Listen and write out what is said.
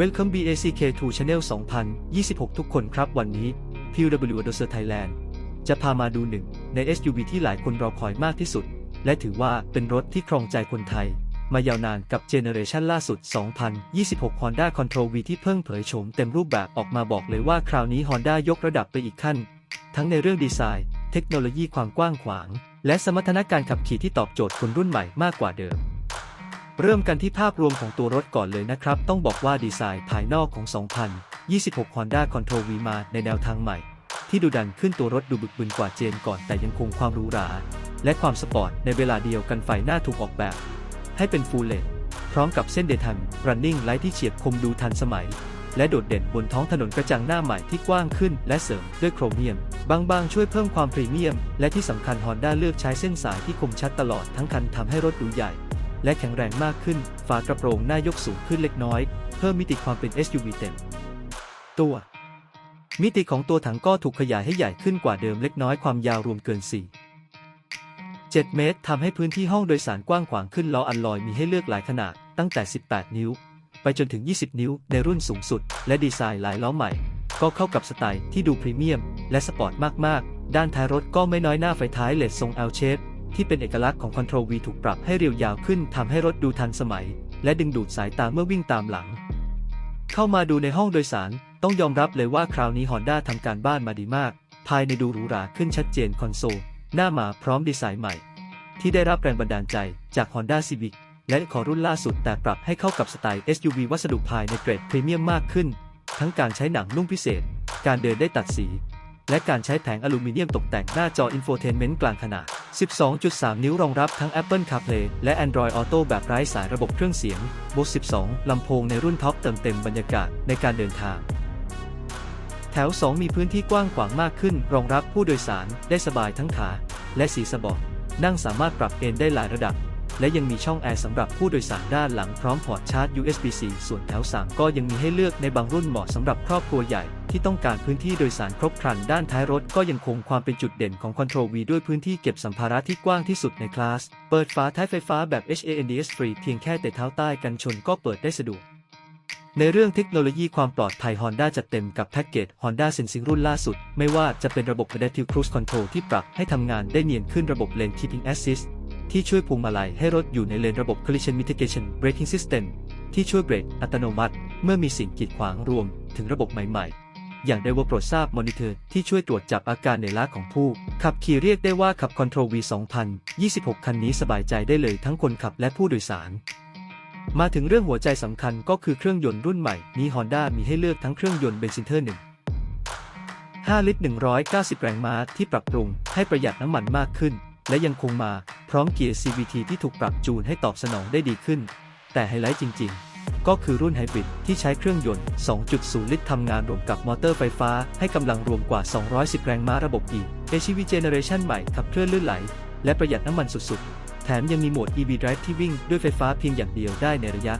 Welcome BACK2 Channel 2026 ทุกคนครับวันนี้ PW a d o s e r Thailand จะพามาดูหนึ่งใน SUV ที่หลายคนรอคอยมากที่สุด และถือว่าเป็นรถที่ครองใจคนไทย มายาวนานกับเจเนอเรชันล่าสุด 2026 Honda Control V ที่เพิ่งเผยโฉมเต็มรูปแบบออกมาบอกเลยว่าคราวนี้ Honda ยกระดับไปอีกขั้น ทั้งในเรื่องดีไซน์ เทคโนโลยีความกว้างขวาง และสมรรถนะการขับขี่ที่ตอบโจทย์คนรุ่นใหม่มากกว่าเดิม เริ่มกันที่ภาพรวมของตัวรถก่อนเลยนะครับ ต้องบอกว่าดีไซน์ภายนอกของ 2026 Honda Control V มาในแนวทางใหม่ ที่ดูดันขึ้นตัวรถดูบึกบึนกว่าเจนก่อนแต่ยังคงความหรูหรา และความสปอร์ตในเวลาเดียวกันไฟหน้าถูกออกแบบ ให้เป็นฟูลเล d พร้อมกับเส้นเดทัน running light ที่เฉียบคมดูทันสมัย และโดดเด่นบนท้องถนนกระจังหน้าใหม่ที่กว้างขึ้น และเสริมด้วยโครเมียม บางๆ ช่วยเพิ่มความพรีเมียม และที่สำคัญ Honda เลือกใช้เส้นสายที่คมชัดตลอดทั้งคันทำให้รถดูใหญ่ และแข็งแรงมากขึ้น ฝากระโปรงหน้ายกสูงขึ้นเล็กน้อย เพิ่มมิติความเป็น SUV เต็ม ตัว มิติของตัวถังก็ถูกขยายให้ใหญ่ขึ้นกว่าเดิมเล็กน้อยความยาวรวมเกิน 4 7 เมตรทำให้พื้นที่ห้องโดยสารกว้างขวางขึ้นล้ออัลลอยมีให้เลือกหลายขนาด ตั้งแต่ 18 นิ้ว ไปจนถึง 20 นิ้ว ในรุ่นสูงสุด และดีไซน์หลายล้อใหม่ ก็เข้ากับสไตล์ที่ดูพรีเมียม และสปอร์ตมากๆ ด้านท้ายรถก็ไม่น้อยหน้าไฟท้ายเลดทรง L shape ที่เป็นเอกลักษณ์ของ Control V ถูกปรับให้เรียวยาวขึ้นทำให้รถดูทันสมัย และดึงดูดสายตาเมื่อวิ่งตามหลัง เข้ามาดูในห้องโดยสาร ต้องยอมรับเลยว่าคราวนี้ Honda ทำการบ้านมาดีมาก ภายในดูหรูหราขึ้นชัดเจนคอนโซล หน้ามาพร้อมดีไซน์ใหม่ ที่ได้รับแรงบันดาลใจจาก Honda Civic และขอรุ่นล่าสุดแต่ปรับให้เข้ากับสไตล์ SUV วัสดุภายในเกรดพรีเมียมมากขึ้น ทั้งการใช้หนังนุ่มพิเศษ การเดินได้ตัดสี และการใช้แผงอลูมิเนียมตกแต่งหน้าจออินโฟเทนเมนต์กลางขนาด 12.3 นิ้วรองรับทั้ง Apple CarPlay และ Android Auto แบบไร้สายระบบเครื่องเสียง Bose 12 ลำโพงในรุ่นท็อปเติมเต็มบรรยากาศในการเดินทาง แถว 2 มีพื้นที่กว้างขวางมากขึ้น รองรับผู้โดยสารได้สบายทั้งขา และสีสะเบาะนั่งสามารถปรับเอนได้หลายระดับ และยังมีช่องแอร์สำหรับผู้โดยสารด้านหลังพร้อมพอร์ตชาร์จ USB-C ส่วนแถว 3 ก็ยังมีให้เลือกในบางรุ่นเหมาะสำหรับครอบครัวใหญ่ ที่ต้องการพื้นที่โดยสารครบครันด้านท้ายรถก็ยังคงความเป็นจุดเด่นของ Control V ด้วยพื้นที่เก็บสัมภาระที่กว้างที่สุดในคลาส เปิดฝาท้ายไฟฟ้าแบบ HANDS Free เพียงแค่เตะเท้าใต้กันชนก็เปิดได้สะดวกในเรื่องเทคโนโลยีความปลอดภัย Honda จัดเต็มกับแพ็กเกจ Honda Sensing รุ่นล่าสุด ไม่ว่าจะเป็นระบบ Adaptive Cruise Control ที่ปรับให้ทำงานได้เนียนขึ้นระบบ Lane Keeping Assist ที่ช่วยพวงมาลัยให้รถอยู่ในเลนระบบ Collision Mitigation Braking System ที่ช่วยเบรกอัตโนมัติ เมื่อมีสิ่งกีดขวางรวมถึงระบบใหม่ๆ อย่าง d e v o p r o ทราบ Monitor ที่ช่วยตรวจจับอาการเหนื่อยล้าของผู้ ขับขี่เรียกได้ว่าขับ Control V 2026 คันนี้สบายใจได้เลยทั้งคนขับและผู้โดยสาร มาถึงเรื่องหัวใจสำคัญก็คือเครื่องยนต์รุ่นใหม่นี้ Honda มีให้เลือกทั้งเครื่องยนต์เบนซินเทอร์1 5 ลิตร 190 แรงม้าที่ปรับปรุงให้ประหยัดน้ำมันมากขึ้น และยังคงมาพร้อมเกียร์ CVT ที่ถูกปรับจูนให้ตอบสนองได้ดีขึ้น แต่ไฮไลท์จริง ๆ ก็คือรุ่นไฮบริดที่ใช้เครื่องยนต์ 2.0 ลิตรทำงานรวมกับมอเตอร์ไฟฟ้า ให้กำลังรวมกว่า 210 แรงม้าระบบ E HEV Generation ใหม่ขับเคลื่อนลื่นไหล และประหยัดน้ำมันสุดๆ แถมยังมีโหมด EV Drive ที่วิ่งด้วยไฟฟ้าเพียงอย่างเดียวได้ในระยะ